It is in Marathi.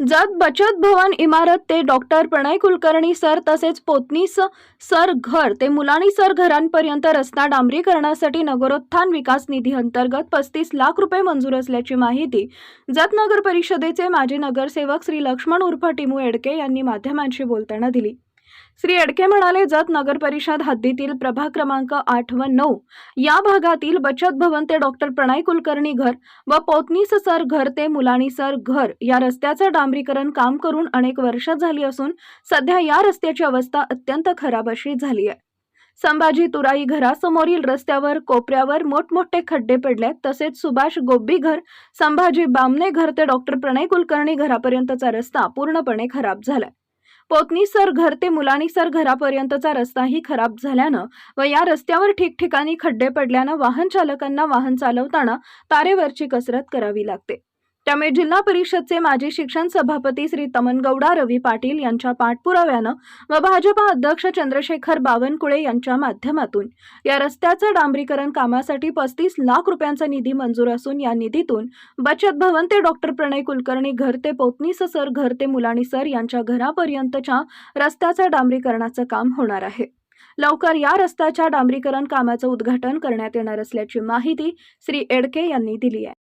जत बचत भवन इमारत ते डॉक्टर प्रणय कुलकर्णी सर तसेच पोतनीस सर घर ते मुलाणी सर घरांपर्यंत रस्ता डांबरीकरणासाठी नगरोत्थान विकास निधी अंतर्गत पस्तीस लाख रुपये मंजूर असल्याची माहिती जत नगर परिषदेचे माजी नगरसेवक श्री लक्ष्मण उर्फ टिमू एडके यांनी माध्यमांशी बोलताना दिली. श्री एडके म्हणाले जत नगर परिषद हद्दीतील प्रभाग क्रमांक आठ व नऊ या भागातील बचत भवन ते डॉक्टर प्रणय कुलकर्णी घर व पोतनीस सर घर ते मुलाणी सर घर या रस्त्याचं डांबरीकरण काम करून अनेक वर्ष झाली असून सध्या या रस्त्याची अवस्था अत्यंत खराब अशी झाली आहे. संभाजी तुराई घरासमोरील रस्त्यावर कोपऱ्यावर मोठमोठे खड्डे पडलेत तसेच सुभाष गोब्बी घर संभाजी बामने घर ते डॉक्टर प्रणय कुलकर्णी घरापर्यंतचा रस्ता पूर्णपणे खराब झालाय. पोतनी सर घर ते मुलानी सर घरापर्यंतचा रस्ताही खराब झाल्यानं व या रस्त्यावर ठिकठिकाणी खड्डे पडल्यानं वाहन चालकांना वाहन चालवताना तारेवरची कसरत करावी लागते. त्यामुळे जिल्हा परिषदचे माजी शिक्षण सभापती श्री तमनगौडा रवी पाटील यांच्या पाठपुराव्यानं व भाजपा अध्यक्ष चंद्रशेखर बावनकुळे यांच्या माध्यमातून या रस्त्याचं डांबरीकरण कामासाठी पस्तीस लाख रुपयांचा निधी मंजूर असून या निधीतून बचत भवन ते डॉक्टर प्रणय कुलकर्णी घर ते पोतनीस सर घर ते मुलाणी सर यांच्या घरापर्यंतच्या रस्त्याचं डांबरीकरणाचं काम होणार आहे. लवकर या रस्त्याच्या डांबरीकरण कामाचं उद्घाटन करण्यात येणार असल्याची माहिती श्री एडके यांनी दिली आहे.